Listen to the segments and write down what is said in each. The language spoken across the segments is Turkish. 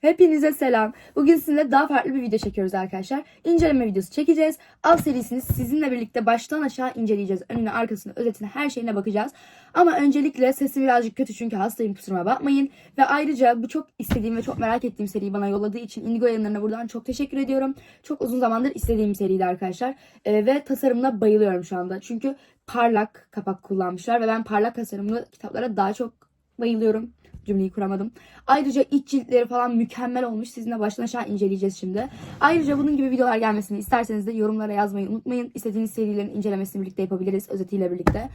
Hepinize selam. Bugün sizinle daha farklı bir video çekiyoruz arkadaşlar. İnceleme videosu çekeceğiz. Av serisini sizinle birlikte baştan aşağı inceleyeceğiz. Önüne, arkasına, özetine, her şeyine bakacağız. Ama öncelikle sesim birazcık kötü çünkü hastayım kusuruma bakmayın. Ve ayrıca bu çok istediğim ve çok merak ettiğim seriyi bana yolladığı için Indigo yayınlarına buradan çok teşekkür ediyorum. Çok uzun zamandır istediğim seriydi arkadaşlar. Ee, ve tasarımına bayılıyorum şu anda. Çünkü parlak kapak kullanmışlar ve ben parlak tasarımlı kitaplara daha çok bayılıyorum. Cümleyi kuramadım. Ayrıca iç ciltleri falan mükemmel olmuş. Sizinle baştan aşağı inceleyeceğiz şimdi. Ayrıca bunun gibi videolar gelmesini isterseniz de yorumlara yazmayı unutmayın. İstediğiniz serilerin incelemesini birlikte yapabiliriz. Özetiyle birlikte.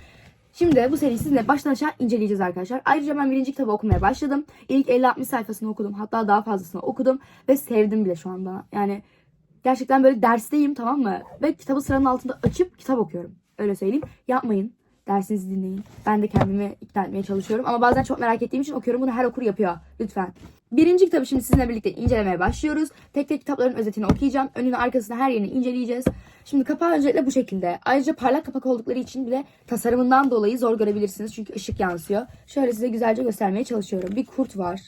Şimdi bu seriyi sizinle baştan aşağı inceleyeceğiz arkadaşlar. Ayrıca ben birinci kitabı okumaya başladım. İlk 50-60 sayfasını okudum. Hatta daha fazlasını okudum. Ve sevdim bile şu anda. Yani gerçekten böyle dersteyim tamam mı? Ve kitabı sıranın altında açıp kitap okuyorum. Öyle söyleyeyim. Yapmayın. Dersinizi dinleyin. Ben de kendimi ikna etmeye çalışıyorum. Ama bazen çok merak ettiğim için okuyorum. Bunu her okur yapıyor. Lütfen. Birinci kitabı şimdi sizinle birlikte incelemeye başlıyoruz. Tek tek kitapların özetini okuyacağım. Önünü arkasını her yerini inceleyeceğiz. Şimdi kapağı öncelikle bu şekilde. Ayrıca parlak kapak oldukları için bile tasarımından dolayı zor görebilirsiniz. Çünkü ışık yansıyor. Şöyle size güzelce göstermeye çalışıyorum. Bir kurt var.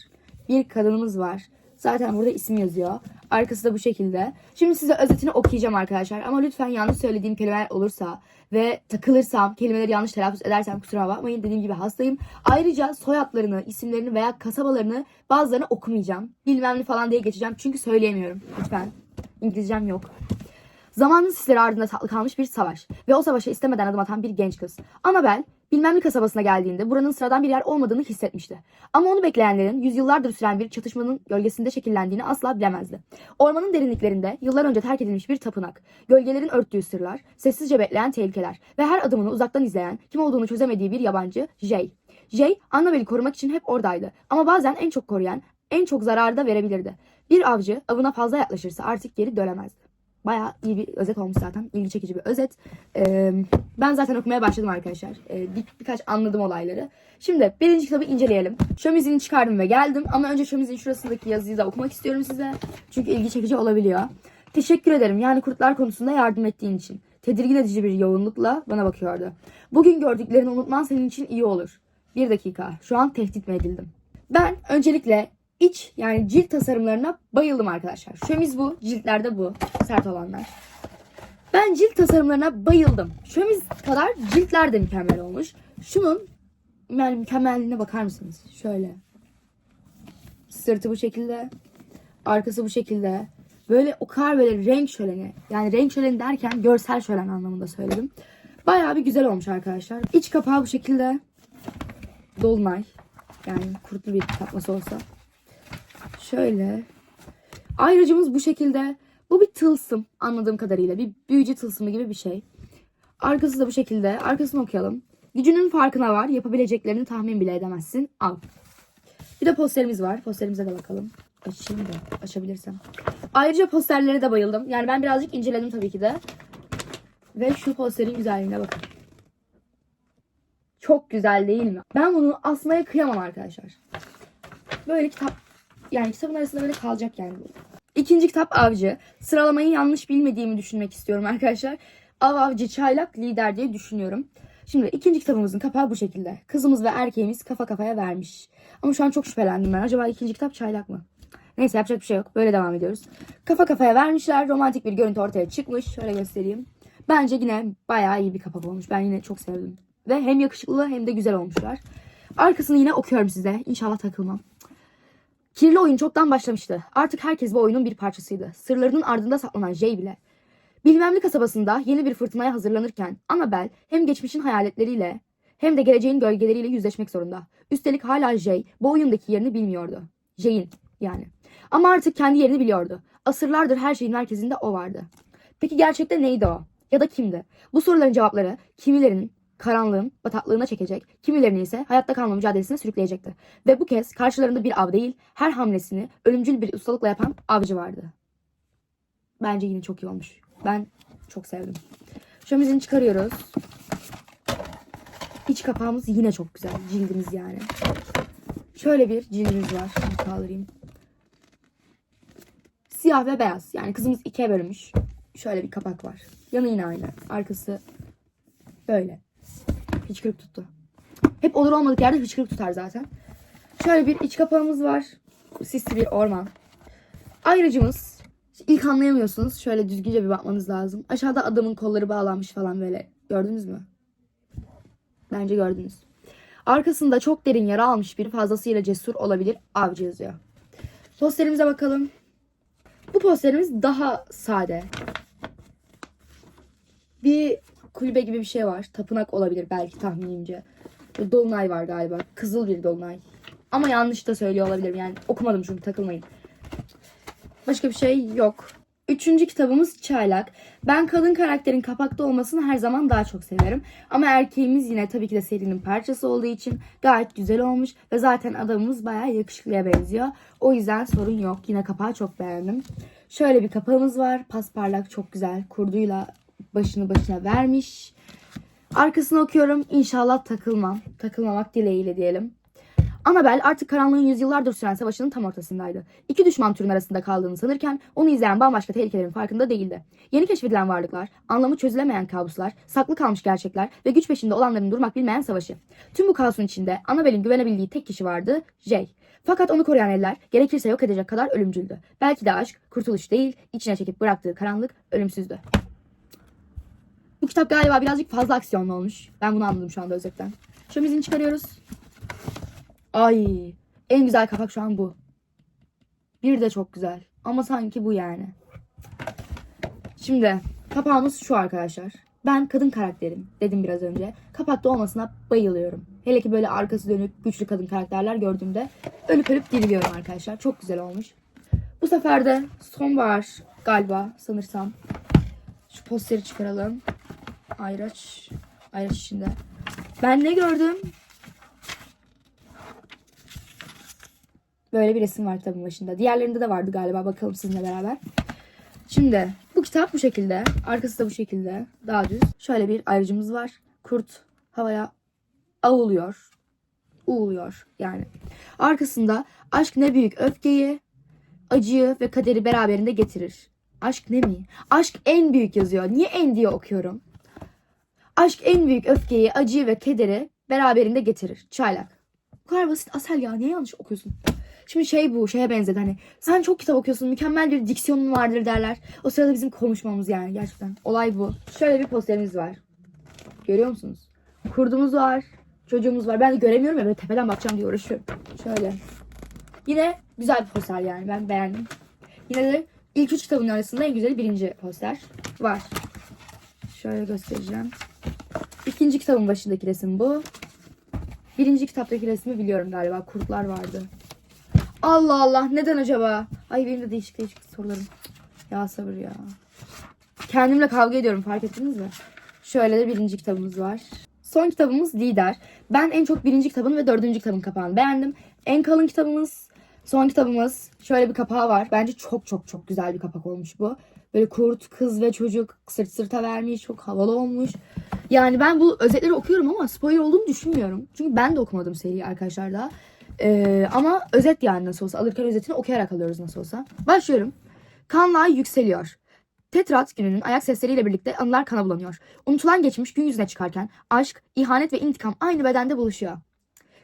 Bir kadınımız var. Zaten burada isim yazıyor. Arkası da bu şekilde. Şimdi size özetini okuyacağım arkadaşlar. Ama lütfen yanlış söylediğim kelimeler olursa ve takılırsam, kelimeleri yanlış telaffuz edersem kusura bakmayın. Dediğim gibi hastayım. Ayrıca soyadlarını, isimlerini veya kasabalarını bazılarını okumayacağım. Bilmem ne falan diye geçeceğim. Çünkü söyleyemiyorum. Lütfen. İngilizcem yok. Zamanın sisleri ardında saklı kalmış bir savaş ve o savaşa istemeden adım atan bir genç kız. Annabel, bilmem ne kasabasına geldiğinde buranın sıradan bir yer olmadığını hissetmişti. Ama onu bekleyenlerin yüzyıllardır süren bir çatışmanın gölgesinde şekillendiğini asla bilemezdi. Ormanın derinliklerinde yıllar önce terk edilmiş bir tapınak, gölgelerin örttüğü sırlar, sessizce bekleyen tehlikeler ve her adımını uzaktan izleyen, kim olduğunu çözemediği bir yabancı Jay. Jay, Annabel'i korumak için hep oradaydı ama bazen en çok koruyan, en çok zararı da verebilirdi. Bir avcı avına fazla yaklaşırsa artık geri dönemezdi. Bayağı iyi bir özet olmuş zaten. İlgi çekici bir özet. Ee, ben zaten okumaya başladım arkadaşlar. Ee, bir, birkaç anladım olayları. Şimdi birinci kitabı inceleyelim. Şömizini çıkardım ve geldim. Ama önce şömizin şurasındaki yazıyı da okumak istiyorum size. Çünkü ilgi çekici olabiliyor. Teşekkür ederim yani kurtlar konusunda yardım ettiğin için. Tedirgin edici bir yoğunlukla bana bakıyordu. Bugün gördüklerini unutman senin için iyi olur. Bir dakika. Şu an tehdit mi edildim? Ben öncelikle iç yani cilt tasarımlarına bayıldım arkadaşlar. Şömiz bu. Ciltlerde bu. Sert olanlar. Ben cilt tasarımlarına bayıldım. Şömiz kadar ciltler de mükemmel olmuş. Şunun yani mükemmelliğine bakar mısınız? Şöyle. Sırtı bu şekilde. Arkası bu şekilde. Böyle o kadar böyle renk şöleni. Yani renk şöleni derken görsel şölen anlamında söyledim. Bayağı bir güzel olmuş arkadaşlar. İç kapağı bu şekilde. Dolunay. Yani kurtlu bir tapması olsa. Şöyle. Ayrıcımız bu şekilde. Bu bir tılsım anladığım kadarıyla. Bir büyücü tılsımı gibi bir şey. Arkası da bu şekilde. Arkasını okuyalım. Gücünün farkına var. Yapabileceklerini tahmin bile edemezsin. Al. Bir de posterimiz var. Posterimize de bakalım. Açayım da açabilirsem. Ayrıca posterlere de bayıldım. Yani ben birazcık inceledim tabii ki de. Ve şu posterin güzelliğine bakın. Çok güzel değil mi? Ben bunu asmaya kıyamam arkadaşlar. Böyle kitap yani kitabın arasında böyle kalacak yani. İkinci kitap Avcı. Sıralamayı yanlış bilmediğimi düşünmek istiyorum arkadaşlar. Av Avcı Çaylak Lider diye düşünüyorum. Şimdi ikinci kitabımızın kapağı bu şekilde. Kızımız ve erkeğimiz kafa kafaya vermiş. Ama şu an çok şüphelendim ben. Acaba ikinci kitap Çaylak mı? Neyse yapacak bir şey yok. Böyle devam ediyoruz. Kafa kafaya vermişler. Romantik bir görüntü ortaya çıkmış. Şöyle göstereyim. Bence yine bayağı iyi bir kapak olmuş. Ben yine çok sevdim. Ve hem yakışıklı hem de güzel olmuşlar. Arkasını yine okuyorum size. İnşallah takılmam. Kirli oyun çoktan başlamıştı. Artık herkes bu oyunun bir parçasıydı. Sırlarının ardında saklanan Jay bile. Bilmemli kasabasında yeni bir fırtınaya hazırlanırken Annabel hem geçmişin hayaletleriyle hem de geleceğin gölgeleriyle yüzleşmek zorunda. Üstelik hala Jay bu oyundaki yerini bilmiyordu. Jay'in yani. Ama artık kendi yerini biliyordu. Asırlardır her şeyin merkezinde o vardı. Peki gerçekte neydi o? Ya da kimdi? Bu soruların cevapları kimilerinin karanlığın bataklığına çekecek, kimilerini ise hayatta kalma mücadelesine sürükleyecekti. Ve bu kez karşılarında bir av değil, her hamlesini ölümcül bir ustalıkla yapan avcı vardı. Bence yine çok iyi olmuş. Ben çok sevdim. Şömizini çıkarıyoruz. İç kapağımız yine çok güzel. Cildimiz yani. Şöyle bir cildimiz var. Şunu kaldırayım. Siyah ve beyaz. Yani kızımız ikiye bölünmüş. Şöyle bir kapak var. Yanı yine aynı. Arkası böyle. Hıçkırık tuttu. Hep olur olmadık yerde hıçkırık tutar zaten. Şöyle bir iç kapağımız var. Sisli bir orman. Ayrıcımız ilk anlayamıyorsunuz. Şöyle düzgünce bir bakmanız lazım. Aşağıda adamın kolları bağlanmış falan böyle. Gördünüz mü? Bence gördünüz. Arkasında çok derin yara almış bir fazlasıyla cesur olabilir avcı yazıyor. Posterimize bakalım. Bu posterimiz daha sade. Bir kulübe gibi bir şey var. Tapınak olabilir belki tahminimce. Dolunay var galiba. Kızıl bir dolunay. Ama yanlış da söylüyor olabilirim. Yani okumadım çünkü takılmayın. Başka bir şey yok. Üçüncü kitabımız Çaylak. Ben kadın karakterin kapakta olmasını her zaman daha çok severim. Ama erkeğimiz yine tabii ki de serinin parçası olduğu için gayet güzel olmuş. Ve zaten adamımız bayağı yakışıklıya benziyor. O yüzden sorun yok. Yine kapağı çok beğendim. Şöyle bir kapağımız var. Pasparlak çok güzel. Kurduyla başını başına vermiş. Arkasını okuyorum. İnşallah takılmam. Takılmamak dileğiyle diyelim. Annabel artık karanlığın yüzyıllardır süren savaşının tam ortasındaydı. İki düşman türün arasında kaldığını sanırken onu izleyen bambaşka tehlikelerin farkında değildi. Yeni keşfedilen varlıklar, anlamı çözülemeyen kabuslar, saklı kalmış gerçekler ve güç peşinde olanların durmak bilmeyen savaşı. Tüm bu kaosun içinde Annabel'in güvenebildiği tek kişi vardı, Jay. Fakat onu koruyan eller gerekirse yok edecek kadar ölümcüldü. Belki de aşk, kurtuluş değil, içine çekip bıraktığı karanlık ölümsüzdü. Bu kitap galiba birazcık fazla aksiyonlu olmuş. Ben bunu anladım şu anda özetten. Şömizini çıkarıyoruz. Ay en güzel kapak şu an bu. Bir de çok güzel. Ama sanki bu yani. Şimdi kapağımız şu arkadaşlar. Ben kadın karakterim dedim biraz önce. Kapakta olmasına bayılıyorum. Hele ki böyle arkası dönük güçlü kadın karakterler gördüğümde ölüp ölüp diriliyorum arkadaşlar. Çok güzel olmuş. Bu sefer de sonbahar galiba sanırsam. Şu posteri çıkaralım. Ayraç. Ayraç içinde. Ben ne gördüm? Böyle bir resim var kitabın başında. Diğerlerinde de vardı galiba. Bakalım sizinle beraber. Şimdi bu kitap bu şekilde. Arkası da bu şekilde. Daha düz. Şöyle bir ayrıcımız var. Kurt havaya avuluyor. Uğuluyor yani. Arkasında aşk ne büyük öfkeyi, acıyı ve kaderi beraberinde getirir. Aşk ne mi? Aşk en büyük yazıyor. Niye en diye okuyorum? Aşk en büyük öfkeyi, acıyı ve kederi beraberinde getirir. Çaylak. Bu kadar basit Asel ya. Niye yanlış okuyorsun? Şimdi şey bu şeye benzedi hani sen çok kitap okuyorsun mükemmel bir diksiyonun vardır derler. O sırada bizim konuşmamız yani gerçekten. Olay bu. Şöyle bir posterimiz var. Görüyor musunuz? Kurdumuz var. Çocuğumuz var. Ben de göremiyorum ya böyle tepeden bakacağım diye uğraşıyorum. Şöyle. Yine güzel bir poster yani ben beğendim. Yine de ilk üç kitabın arasında en güzeli birinci poster var. Şöyle göstereceğim. İkinci kitabın başındaki resim bu. Birinci kitaptaki resmi biliyorum galiba. Kurtlar vardı. Allah Allah neden acaba? Ay benim de değişik değişik sorularım. Ya sabır ya. Kendimle kavga ediyorum fark ettiniz mi? Şöyle de birinci kitabımız var. Son kitabımız Lider. Ben en çok birinci kitabın ve dördüncü kitabın kapağını beğendim. En kalın kitabımız, son kitabımız. Şöyle bir kapağı var. Bence çok çok çok güzel bir kapak olmuş bu. Böyle kurt, kız ve çocuk sırt sırta vermiş. Çok havalı olmuş. Yani ben bu özetleri okuyorum ama spoiler olduğunu düşünmüyorum. Çünkü ben de okumadım seriyi arkadaşlar daha. Ee, ama özet yani nasıl olsa. Alırken özetini okuyarak alıyoruz nasıl olsa. Başlıyorum. Kanlay yükseliyor. Tetrat gününün ayak sesleriyle birlikte anılar kana bulanıyor. Unutulan geçmiş gün yüzüne çıkarken aşk, ihanet ve intikam aynı bedende buluşuyor.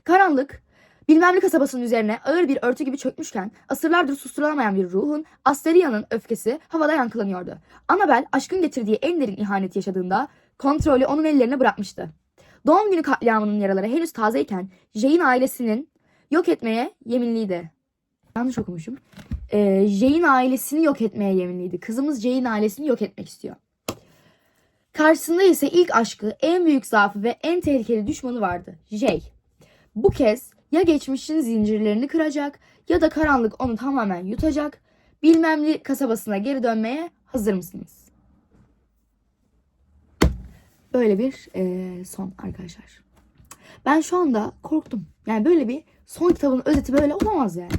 Karanlık, bilmemli kasabasının üzerine ağır bir örtü gibi çökmüşken asırlardır susturulamayan bir ruhun Asteria'nın öfkesi havada yankılanıyordu. Annabel aşkın getirdiği en derin ihaneti yaşadığında kontrolü onun ellerine bırakmıştı. Doğum günü katliamının yaraları henüz tazeyken Jay'in ailesinin yok etmeye yeminliydi. Yanlış okumuşum. Ee, Jay'in ailesini yok etmeye yeminliydi. Kızımız Jay'in ailesini yok etmek istiyor. Karşısında ise ilk aşkı, en büyük zaafı ve en tehlikeli düşmanı vardı. Jay. Bu kez ya geçmişin zincirlerini kıracak ya da karanlık onu tamamen yutacak. Bilmemli kasabasına geri dönmeye hazır mısınız? Böyle bir eee, son arkadaşlar. Ben şu anda korktum. Yani böyle bir son kitabın özeti böyle olamaz yani.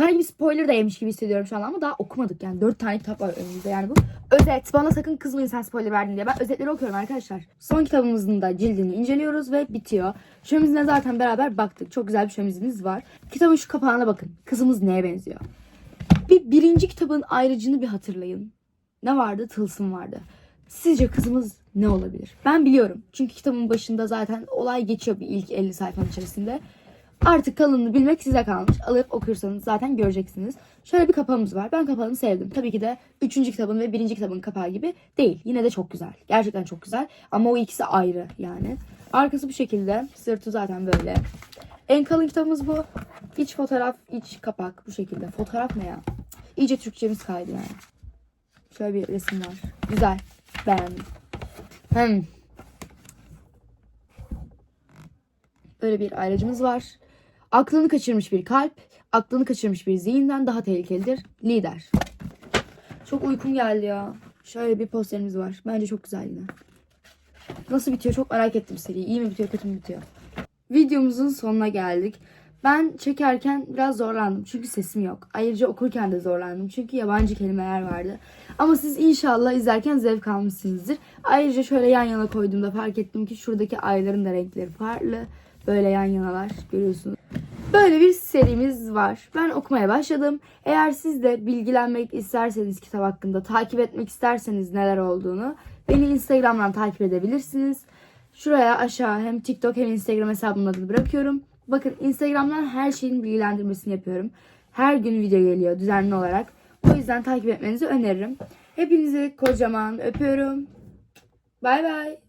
Sanki bir spoiler da yemiş gibi hissediyorum şu an ama daha okumadık yani. Dört tane kitap var önümüzde yani bu. Özet. Bana sakın kızmayın sen spoiler verdin diye. Ben özetleri okuyorum arkadaşlar. Son kitabımızın da cildini inceliyoruz ve bitiyor. Şömizine zaten beraber baktık. Çok güzel bir şömizimiz var. Kitabın şu kapağına bakın. Kızımız neye benziyor? Bir birinci kitabın ayrıcını bir hatırlayın. Ne vardı? Tılsım vardı. Sizce kızımız ne olabilir? Ben biliyorum. Çünkü kitabın başında zaten olay geçiyor bir ilk 50 sayfanın içerisinde. Artık kalınlığını bilmek size kalmış. Alıp okursanız zaten göreceksiniz. Şöyle bir kapağımız var. Ben kapağını sevdim. Tabii ki de 3. kitabın ve 1. kitabın kapağı gibi değil. Yine de çok güzel. Gerçekten çok güzel. Ama o ikisi ayrı yani. Arkası bu şekilde. Sırtı zaten böyle. En kalın kitabımız bu. İç fotoğraf, iç kapak bu şekilde. Fotoğraf ne ya? İyice Türkçemiz kaydı yani. Şöyle bir resim var. Güzel. Beğendim. Hmm. Böyle bir ayracımız var. Aklını kaçırmış bir kalp, aklını kaçırmış bir zihinden daha tehlikelidir. Lider. Çok uykum geldi ya. Şöyle bir posterimiz var. Bence çok güzel yine. Nasıl bitiyor çok merak ettim seriyi. İyi mi bitiyor kötü mü bitiyor? Videomuzun sonuna geldik. Ben çekerken biraz zorlandım çünkü sesim yok. Ayrıca okurken de zorlandım çünkü yabancı kelimeler vardı. Ama siz inşallah izlerken zevk almışsınızdır. Ayrıca şöyle yan yana koyduğumda fark ettim ki şuradaki ayların da renkleri farklı. Böyle yan yanalar görüyorsunuz. Böyle bir serimiz var. Ben okumaya başladım. Eğer siz de bilgilenmek isterseniz kitap hakkında, takip etmek isterseniz neler olduğunu beni Instagram'dan takip edebilirsiniz. Şuraya aşağı hem TikTok hem Instagram hesabımın adını bırakıyorum. Bakın Instagram'dan her şeyin bilgilendirmesini yapıyorum. Her gün video geliyor düzenli olarak. O yüzden takip etmenizi öneririm. Hepinizi kocaman öpüyorum. Bay bay.